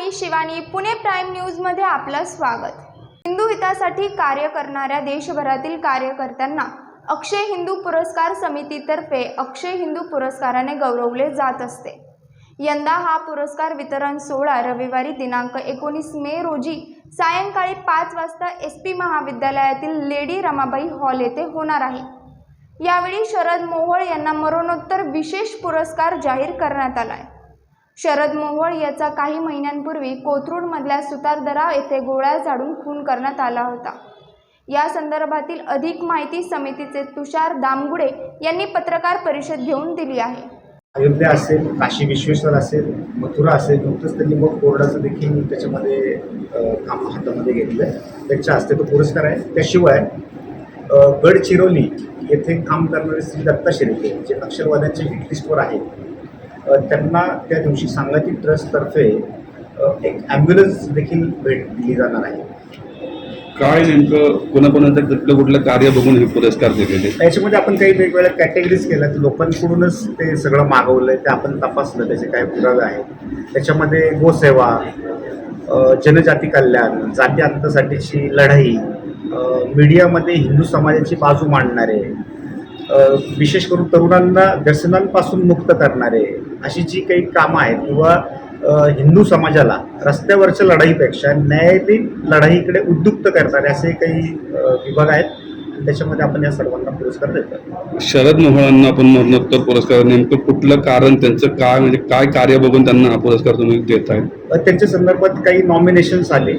मी Shivani Pune prime न्यूजमध्ये आपलं स्वागत. हिंदू हितासाठी कार्य करणाऱ्या देशभरातील कार्यकर्त्यांना अक्षय हिंदू पुरस्कार समितीतर्फे अक्षय हिंदू पुरस्काराने गौरवले जात असते. यंदा हा पुरस्कार वितरण सोहळा रविवारी दिनांक एकोणीस मे रोजी सायंकाळी पाच वाजता एस पी महाविद्यालयातील लेडी रमाबाई हॉल येथे होणार आहे. यावेळी शरद मोहोळ यांना मरणोत्तर विशेष पुरस्कार जाहीर करण्यात आला आहे शरद मोहोळ याचा काही महिन्यांपूर्वी कोथरूडमधल्या सुतारदरा येथे गोळ्या झाडून खून करण्यात आला होता. या संदर्भातील अधिक माहिती समितीचे तुषार दामगुडे यांनी पत्रकार परिषद घेऊन दिली आहे. अयोध्या असेल काशी विश्वेश्वर असेल मथुरा असेल नुकतंच त्यांनी मग बोर्डाचं देखील त्याच्यामध्ये काम हातामध्ये घेतलं आहे त्यांच्या हस्ते तो पुरस्कार आहे. त्याशिवाय गडचिरोली येथे काम करणारे श्री दत्ता शेळके जे नक्षलवाद्यांच्या हिटलिस्टवर आहेत त्यांना त्या दिवशी सांगाती ट्रस्टतर्फे एक ॲम्ब्युलन्स देखील भेट दिली जाणार आहे. काय नेमकं कोणाकोणाचं कुठलं कुठलं कार्य बघून हे पुरस्कार दिलेले याच्यामध्ये आपण काही वेगवेगळ्या कॅटेगरीज केल्या. तर लोकांकडूनच ते सगळं मागवलं ते आपण तपासलं. त्याचे काय पुरावे आहेत. त्याच्यामध्ये गोसेवा जनजाती कल्याण जाती अंतासाठीची लढाई मीडियामध्ये हिंदू समाजाची बाजू मांडणारे विशेष करून तरुणांना व्यसनांपासून मुक्त करणारे अशी जी काही कामं आहेत किंवा हिंदू समाजाला रस्त्यावरच्या लढाईपेक्षा न्यायालयीन लढाईकडे उद्युक्त करणारे असे काही विभाग आहेत. आणि त्याच्यामध्ये आपण या सर्वांना पुरस्कार देतो. शरद मोहळांना आपण मरणोत्तर पुरस्कार नेमकं कुठलं कारण त्यांचं काय म्हणजे काय कार्य बघून त्यांना हा पुरस्कार तुम्ही देत आहे अ, त्यांच्या संदर्भात काही नॉमिनेशन्स आले.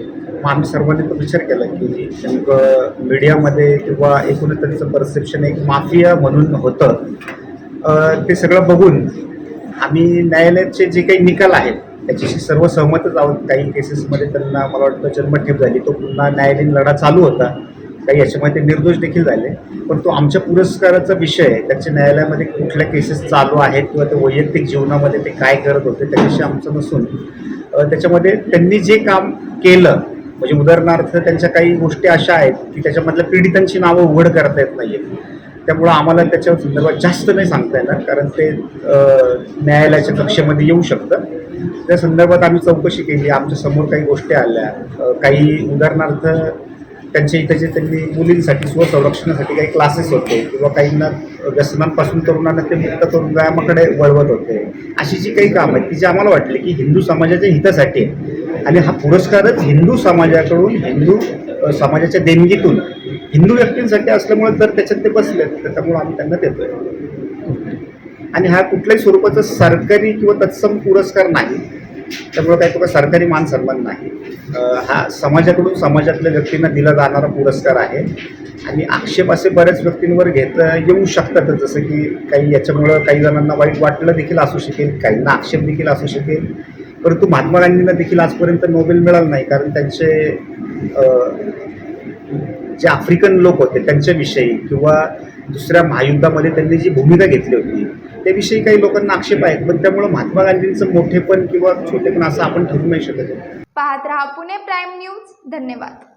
मग आम्ही सर्वांनी तो विचार केला की नेमकं मीडियामध्ये किंवा एकूणच त्यांचं परसेप्शन एक माफिया म्हणून होतं. ते सगळं बघून आम्ही न्यायालयाचे जे काही निकाल आहेत त्याच्याशी सर्व सहमतच आहोत. काही केसेसमध्ये त्यांना मला वाटतं जन्मठेप झाली तो पुन्हा न्यायालयीन लढा चालू होता. काही याच्यामध्ये ते निर्दोष देखील झाले. पण तो आमच्या पुरस्काराचा विषय आहे. त्याच्या न्यायालयामध्ये कुठल्या केसेस चालू आहेत किंवा ते वैयक्तिक जीवनामध्ये ते काय करत होते त्याच्याशी आमचं नसून त्याच्यामध्ये त्यांनी जे काम केलं म्हणजे उदाहरणार्थ त्यांच्या काही गोष्टी अशा आहेत की त्याच्यामधल्या पीडितांची नावं उघड करता येत नाही आहेत त्यामुळं आम्हाला त्याच्या संदर्भात जास्त नाही सांगता येणार कारण ते न्यायालयाच्या कक्षेमध्ये येऊ शकतं. त्या संदर्भात आम्ही चौकशी केली आमच्यासमोर काही गोष्टी आल्या. काही उदाहरणार्थ त्यांच्या इथे जे त्यांनी मुलींसाठी स्वसंरक्षणासाठी काही क्लासेस होते किंवा काहींना व्यसनांपासून तरुणांना ते मुक्त करून व्यायामाकडे वळवत होते. अशी जी काही कामं आहेत की जी आम्हाला वाटली की हिंदू समाजाच्या हितासाठी आहे आणि हा पुरस्कारच हिंदू समाजाकडून हिंदू समाजाच्या देणगीतून हिंदू व्यक्तींसाठी असल्यामुळे तर त्याच्यात ते बसले तर आम्ही त्यांना देतोय. आणि हा कुठल्याही स्वरूपाचा सरकारी किंवा तत्सम पुरस्कार नाही. त्यामुळे काही तो सरकारी मान सन्मान नाही. हा समाजाकडून समाजातल्या व्यक्तींना दिला जाणारा पुरस्कार आहे. आणि आक्षेप असे बऱ्याच व्यक्तींवर घेता येऊ शकतातच जसं की काही याच्यामुळं काही जणांना वाईट वाटलं देखील असू शकेल काहींना आक्षेप देखील असू शकेल. परंतु महात्मा गांधींना देखील आजपर्यंत नोबेल मिळालं नाही कारण त्यांचे जे आफ्रिकन लोक होते त्यांच्याविषयी किंवा दुसऱ्या महायुद्धामध्ये त्यांनी जी भूमिका घेतली होती त्याविषयी काही लोकांना आक्षेप आहेत. पण त्यामुळं महात्मा गांधींचं मोठेपण किंवा छोटेपण असं आपण ठरू नाही शकत. पाहत राहा पुणे प्राईम न्यूज. धन्यवाद.